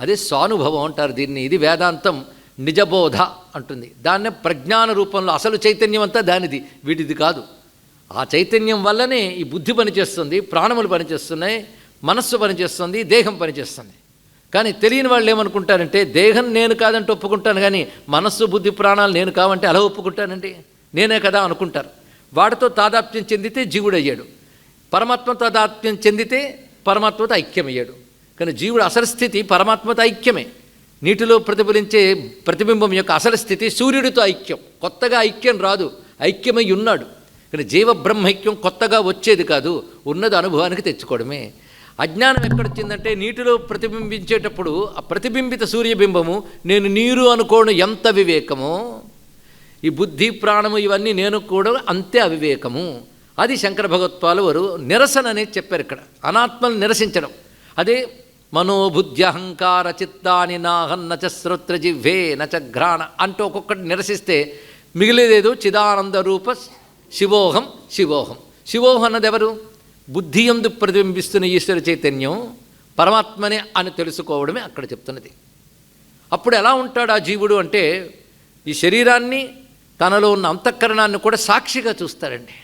అదే స్వానుభవం అంటారు దీన్ని. ఇది వేదాంతం నిజబోధ అంటుంది. దాన్నే ప్రజ్ఞాన రూపంలో అసలు చైతన్యం అంతా దానిది వీటిది కాదు. ఆ చైతన్యం వల్లనే ఈ బుద్ధి పనిచేస్తుంది ప్రాణములు పనిచేస్తున్నాయి మనస్సు పనిచేస్తుంది దేహం పనిచేస్తుంది. కానీ తెలియని వాళ్ళు ఏమనుకుంటారంటే దేహం నేను కాదంటే ఒప్పుకుంటాను కానీ మనస్సు బుద్ధి ప్రాణాలు నేను కావంటే అలా ఒప్పుకుంటానండి? నేనే కదా అనుకుంటారు. వాడితో తాదాప్యం చెందితే జీవుడయ్యాడు. పరమాత్మతో తాదాత్మ్యం చెందితే పరమాత్మతో ఐక్యమయ్యాడు. కానీ జీవుడు అసలు స్థితి పరమాత్మతో ఐక్యమే. నీటిలో ప్రతిఫలించే ప్రతిబింబం యొక్క అసలు స్థితి సూర్యుడితో ఐక్యం. కొత్తగా ఐక్యం రాదు ఐక్యమై ఉన్నాడు. కానీ జీవ బ్రహ్మైక్యం కొత్తగా వచ్చేది కాదు ఉన్నది అనుభవానికి తెచ్చుకోవడమే. అజ్ఞానం ఎక్కడొచ్చిందంటే నీటిలో ప్రతిబింబించేటప్పుడు ఆ ప్రతిబింబిత సూర్యబింబము నేను నీరు అనుకోవడం ఎంత వివేకమో ఈ బుద్ధి ప్రాణము ఇవన్నీ నేను కూడా అంతే అవివేకము. అది శంకర భగవత్పాలు వారు నిరసన అనేది చెప్పారు ఇక్కడ. అనాత్మను నిరసించడం. అదే మనోబుద్ధి అహంకార చిత్తాని నాహన్న చ శ్రోత్ర జివ్వే నచ ఘ్రాణ అంటూ ఒక్కొక్కటి నిరసిస్తే మిగిలేదేదో చిదానంద రూప శివోహం శివోహం. శివోహం అన్నది ఎవరు? బుద్ధి ఎందు ప్రతిబింబిస్తున్న ఈశ్వర చైతన్యం పరమాత్మనే అని తెలుసుకోవడమే అక్కడ చెప్తున్నది. అప్పుడు ఎలా ఉంటాడు ఆ జీవుడు అంటే ఈ శరీరాన్ని తనలో ఉన్న అంతఃకరణాన్ని కూడా సాక్షిగా చూస్తారండి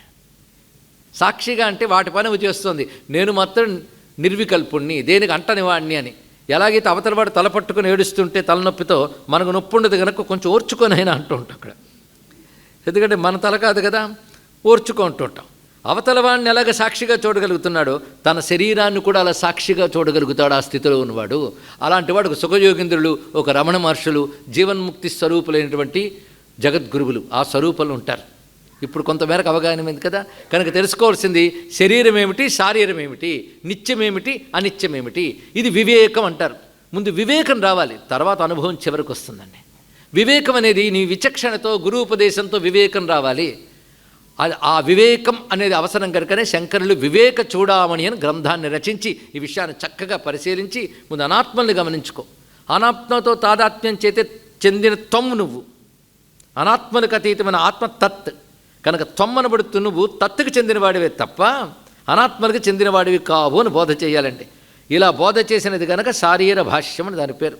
సాక్షిగా అంటే వాటి పని చేస్తుంది. నేను మాత్రం నిర్వికల్పుణ్ణి దేనికి అంటని వాడిని అని. ఎలాగైతే అవతల వాడు తల పట్టుకుని ఏడుస్తుంటే తలనొప్పితో మనకు నొప్పి ఉండదు కనుక కొంచెం ఓర్చుకొని అయినా అంటూ ఉంటాం అక్కడ. ఎందుకంటే మన తల కాదు కదా ఓర్చుకుంటూ ఉంటాం. అవతల వాడిని ఎలాగ సాక్షిగా చూడగలుగుతున్నాడో తన శరీరాన్ని కూడా అలా సాక్షిగా చూడగలుగుతాడు ఆ స్థితిలో ఉన్నవాడు. అలాంటి వాడు ఒక సుఖయోగింద్రులు ఒక రమణ మహర్షులు జీవన్ముక్తి స్వరూపులైనటువంటి జగద్గురువులు ఆ స్వరూపంలో ఉంటారు. ఇప్పుడు కొంతమేరకు అవగాహన ఉంది కదా? కనుక తెలుసుకోవాల్సింది శరీరం ఏమిటి శారీరం ఏమిటి నిత్యమేమిటి అనిత్యమేమిటి? ఇది వివేకం అంటారు. ముందు వివేకం రావాలి తర్వాత అనుభవం చివరికి వస్తుందండి. వివేకం అనేది నీ విచక్షణతో గురూపదేశంతో వివేకం రావాలి. అది ఆ వివేకం అనేది అవసరం కనుకనే శంకరులు వివేక చూడామణి అని గ్రంథాన్ని రచించి ఈ విషయాన్ని చక్కగా పరిశీలించి ముందు అనాత్మల్ని గమనించుకో. అనాత్మతో తాదాత్మ్యం చేతే చెందిన తమ్ము నువ్వు. అనాత్మలకు అతీతమైన ఆత్మ తత్ కనుక తొమ్మనబడుతూ నువ్వు తత్తుకు చెందినవాడివే తప్ప అనాత్మలకు చెందినవాడివి కావు అని బోధ చేయాలండి ఇలా బోధ చేసినది కనుక శారీర భాష్యం అని దాని పేరు.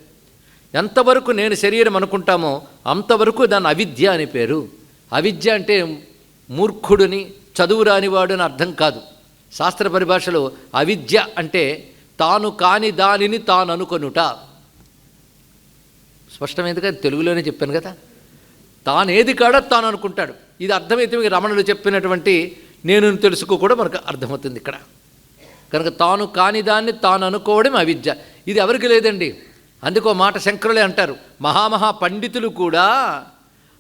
ఎంతవరకు నేను శరీరం అనుకుంటామో అంతవరకు దాని అవిద్య అని పేరు. అవిద్య అంటే మూర్ఖుడిని చదువు రానివాడు అని అర్థం కాదు. శాస్త్ర పరిభాషలో అవిద్య అంటే తాను కాని దానిని తాను అనుకొనుట. స్పష్టమైంది కదా? తెలుగులోనే చెప్పాను కదా? తాను ఏది కాడో తాను అనుకుంటాడు ఇది అర్థమైతే మీకు రమణులు చెప్పినటువంటి నేను తెలుసుకో కూడా మనకు అర్థమవుతుంది ఇక్కడ. కనుక తాను కాని దాన్ని తాను అనుకోవడం అవిద్య. ఇది ఎవరికి లేదండి? అందుకో మాట శంకరులే అంటారు. మహామహా పండితులు కూడా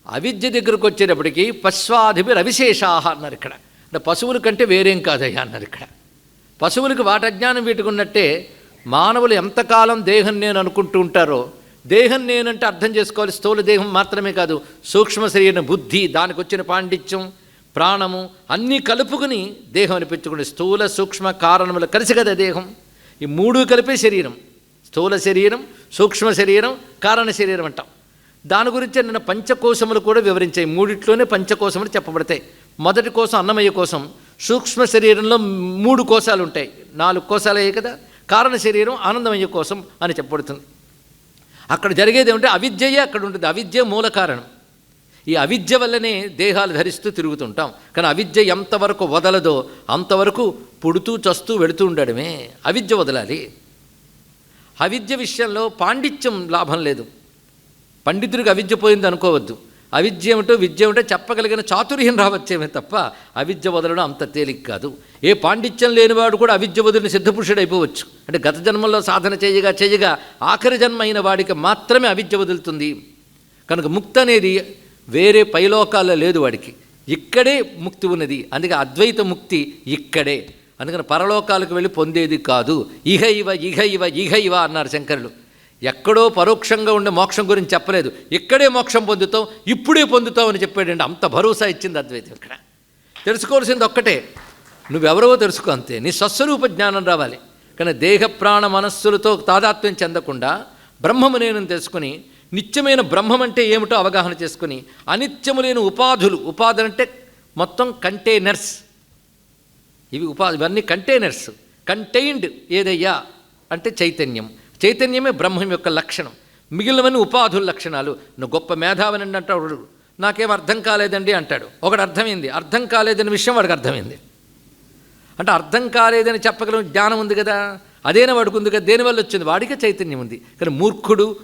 అవిద్య దగ్గరకు వచ్చేటప్పటికి పశ్వాధిపి రవిశేషాహ అన్నారు ఇక్కడ. అంటే పశువుల కంటే వేరేం కాదయ్యా అన్నారు ఇక్కడ. పశువులకు వాటి అజ్ఞానం వీటుకున్నట్టే మానవులు ఎంతకాలం దేహం నేను అనుకుంటూ ఉంటారో దేహం నేనంటే అర్థం చేసుకోవాలి. స్థూల దేహం మాత్రమే కాదు సూక్ష్మ శరీరం బుద్ధి దానికి వచ్చిన పాండిత్యం ప్రాణము అన్నీ కలుపుకుని దేహం అనిపించుకుని స్థూల సూక్ష్మ కారణములు కలిసి కదా దేహం. ఈ మూడు కలిపే శరీరం. స్థూల శరీరం సూక్ష్మ శరీరం కారణ శరీరం అంటాం. దాని గురించి నిన్న పంచకోశములు కూడా వివరించాయి. మూడిట్లోనే పంచకోశములు చెప్పబడతాయి. మొదటి కోసం అన్నమయ్య కోసం సూక్ష్మ శరీరంలో మూడు కోశాలు ఉంటాయి నాలుగు కోశాలయ్యాయి కదా. కారణ శరీరం ఆనందమయ్య కోసం అని చెప్పబడుతుంది. అక్కడ జరిగేది ఏమంటే అవిద్యయే అక్కడ ఉంటుంది. అవిద్య మూల కారణం. ఈ అవిద్య వల్లనే దేహాలు ధరిస్తూ తిరుగుతుంటాం. కానీ అవిద్య ఎంతవరకు వదలదో అంతవరకు పుడుతూ చస్తూ వెళుతూ ఉండడమే. అవిద్య వదలాలి. అవిద్య విషయంలో పాండిత్యం లాభం లేదు. పండితుడికి అవిద్య పోయింది అనుకోవద్దు అవిద్య ఏమిటో విద్య ఏమిటో చెప్పగలిగిన చాతుర్యం రావచ్చేమే తప్ప అవిద్య వదలడం అంత తేలిక కాదు. ఏ పాండిత్యం లేనివాడు కూడా అవిద్య వదిలిన సిద్ధపురుషుడు అయిపోవచ్చు అంటే గత జన్మల్లో సాధన చేయగా చేయగా ఆఖరి జన్మ అయిన వాడికి మాత్రమే అవిద్య వదులుతుంది. కనుక ముక్తి అనేది వేరే పైలోకాల్లో లేదు వాడికి. ఇక్కడే ముక్తి ఉన్నది. అందుకే అద్వైత ముక్తి ఇక్కడే. అందుకని పరలోకాలకు వెళ్ళి పొందేది కాదు. ఇహ ఇవ ఇహ ఇవ ఇహ ఇవ అన్నారు శంకరులు. ఎక్కడో పరోక్షంగా ఉండే మోక్షం గురించి చెప్పలేదు. ఇక్కడే మోక్షం పొందుతాం ఇప్పుడే పొందుతాం అని చెప్పాడండి. అంత భరోసా ఇచ్చింది అద్వైతం ఇక్కడ. తెలుసుకోవాల్సింది ఒక్కటే. నువ్వెవరవో తెలుసుకో అంతే. నీ స్వస్వరూప జ్ఞానం రావాలి. కానీ దేహ ప్రాణ మనస్సులతో తాదాత్మ్యం చెందకుండా బ్రహ్మము నేను తెలుసుకుని నిత్యమైన బ్రహ్మం అంటే ఏమిటో అవగాహన చేసుకుని అనిత్యము లేని ఉపాధులు ఉపాధులు అంటే మొత్తం కంటైనర్స్. ఇవి ఉపా ఇవన్నీ కంటైనర్స్. కంటైన్డ్ ఏదయ్యా? అంటే చైతన్యం. చైతన్యమే బ్రహ్మం యొక్క లక్షణం. మిగిలినవన్నీ ఉపాధుల లక్షణాలు. నువ్వు గొప్ప మేధావని అంటాడు నాకేం అర్థం కాలేదండి అంటాడు. ఒకటి అర్థమైంది. అర్థం కాలేదనే విషయం వాడికి అర్థమైంది. అంటే అర్థం కాలేదని చెప్పగలం జ్ఞానం ఉంది కదా? అదేనా వాడికి ఉంది కదా? దేనివల్ల వచ్చింది? వాడికే చైతన్యం ఉంది. కానీ మూర్ఖుడు